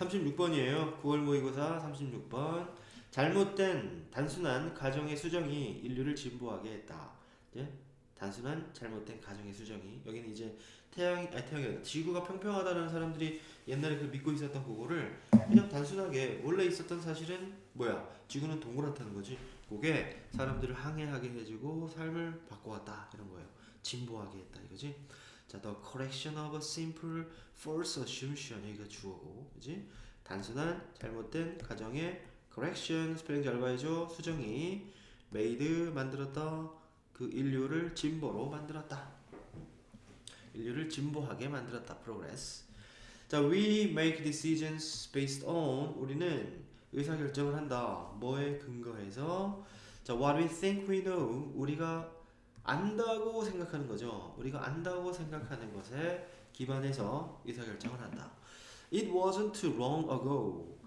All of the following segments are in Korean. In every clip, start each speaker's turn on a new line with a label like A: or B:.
A: 36번이에요. 9월 모의고사 36번. 잘못된 단순한 가정의 수정이 인류를 진보하게 했다. 이제 단순한 잘못된 가정의 수정이. 여기는 이제 태양이 아니 태양이 아니라 지구가 평평하다는 사람들이 옛날에 그 믿고 있었던 그거를 그냥 단순하게 원래 있었던 사실은 뭐야? 지구는 동그랗다는 거지. 그게 사람들을 항해하게 해주고 삶을 바꿔왔다. 이런 거예요. 진보하게 했다. 이거지 자 the correction of a simple false assumption 여기가 주어고 그지 단순한 잘못된 가정의 correction 스펠링 잘 봐야죠 수정이 made 만들었다 그 인류를 진보로 만들었다 인류를 진보하게 만들었다 progress 자 we make decisions based on 우리는 의사 결정을 한다 뭐에 근거해서 자 what we think we know 우리가 안다고 생각하는 거죠. 우리가 안다고 생각하는 것에 기반해서 의사 결정을 한다. It wasn't long ago.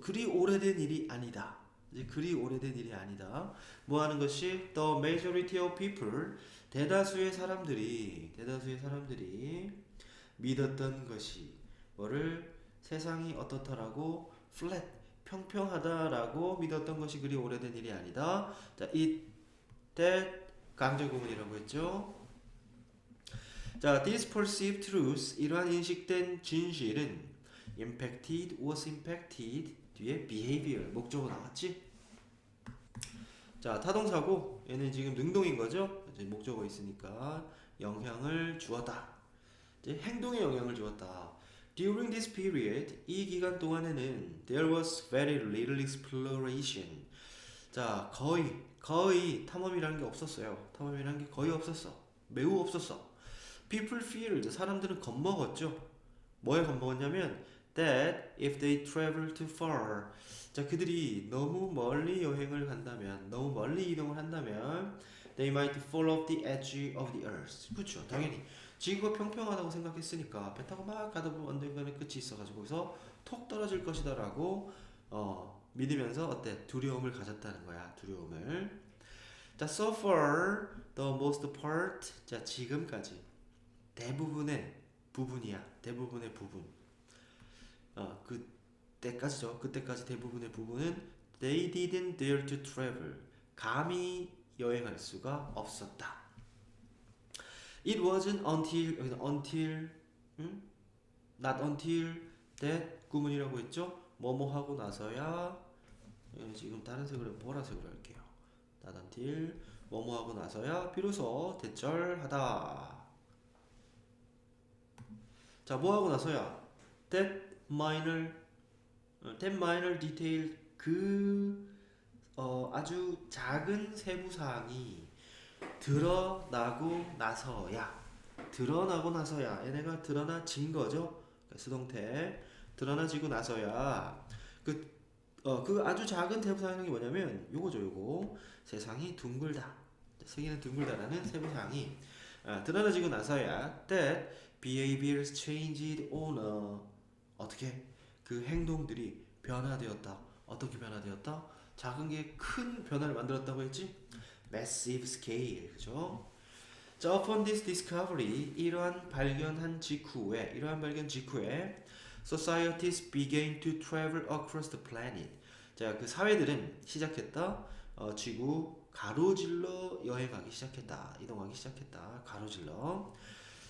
A: 그리 오래된 일이 아니다. 이제 그리 오래된 일이 아니다. 뭐 하는 것이? The majority of people 대다수의 사람들이 대다수의 사람들이 믿었던 것이 뭐를? 세상이 어떻다라고? Flat 평평하다라고 믿었던 것이 그리 오래된 일이 아니다. 자, it that 강조 구문이라고 했죠. 자, this perceived truth 이러한 인식된 진실은 impacted was impacted 뒤에 behavior 목적어 나왔지? 자, 타동사고 얘는 지금 능동인 거죠? 이제 목적어 있으니까 영향을 주었다. 이제 행동에 영향을 주었다. During this period, 이 기간 동안에는 there was very little exploration. 자, 거의 거의 탐험이라는 게 없었어요. 탐험이라는 게 거의 없었어. 매우 없었어. People feared 사람들은 겁먹었죠. 뭐에 겁먹었냐면 that if they travel too far 자 그들이 너무 멀리 여행을 간다면 너무 멀리 이동을 한다면 they might fall off the edge of the earth 그렇죠 당연히 지구가 평평하다고 생각했으니까 배 타고 막 가다 보면 언젠가는 끝이 있어 가지고 거기서 톡 떨어질 것이다라고 어, 믿으면서 어때 두려움을 가졌다는 거야 두려움을 자 so far the most part 자 지금까지 대부분의 부분이야 대부분의 부분 어, 그 때까지죠. 그때까지 대부분의 부분은 they didn't dare to travel. 감히 여행할 수가 없었다. It wasn't until until 응? not until that 구문이라고 했죠. 뭐뭐 하고 나서야 예, 지금 다른 색으로 보라색으로 할게요. until 뭐뭐 하고 나서야 비로소 대절하다. 자, 뭐 하고 나서야 that minor 어, that minor detail 그 어, 아주 작은 세부 사항이 드러나고 나서야 드러나고 나서야 얘네가 드러나진 거죠. 그러니까 수동태 드러나지고 나서야 그 어, 그 아주 작은 세부 사항이 뭐냐면 요거죠, 요거. 세상이 둥글다. 세계는 둥글다라는 세부 사항이 아, 드러나지고 나서야 that behaviors changed on a 어떻게 그 행동들이 변화되었다. 어떻게 변화되었다? 작은 게 큰 변화를 만들었다고 했지? Massive scale, 그죠? 자, upon this discovery, 이러한 발견한 직후에, 이러한 발견 직후에, societies began to travel across the planet. 자, 그 사회들은 시작했다. 어, 지구 가로질러 여행하기 시작했다. 이동하기 시작했다. 가로질러.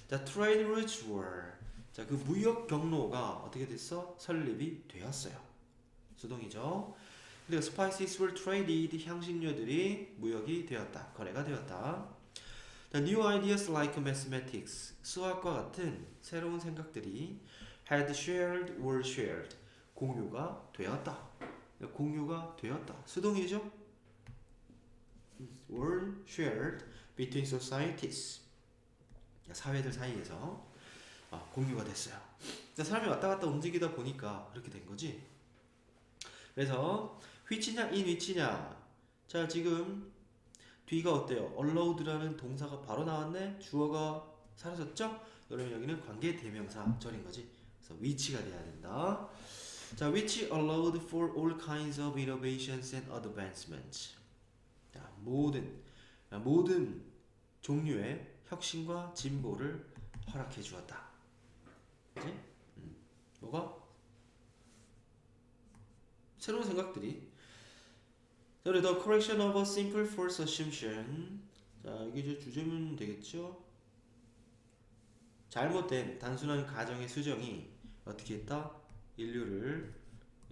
A: 자, trade routes were 자, 그 무역 경로가 어떻게 됐어? 설립이 되었어요. 수동이죠. 그리고 spices were traded 향신료들이 무역이 되었다. 거래가 되었다. The new ideas like mathematics 수학과 같은 새로운 생각들이 had shared were shared 공유가 되었다. 공유가 되었다. 수동이죠. were shared between societies 사회들 사이에서 아, 공유가 됐어요. 사람이 왔다 갔다 움직이다 보니까 그렇게 된 거지. 그래서 which냐 in which냐. 자 지금 뒤가 어때요? allowed라는 동사가 바로 나왔네. 주어가 사라졌죠? 그러면 여기는 관계 대명사 절인 거지. 그래서 which가 돼야 된다. 자 which allowed for all kinds of innovations and advancements. 자 모든 자, 모든 종류의 혁신과 진보를 허락해 주었다. 그지? 음. 뭐가? 새로운 생각들이 자, the correction of a simple false assumption 자 이게 이제 주제문 되겠죠 잘못된 단순한 가정의 수정이 어떻게 했다? 인류를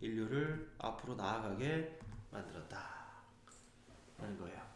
A: 인류를 앞으로 나아가게 만들었다. 하는 거예요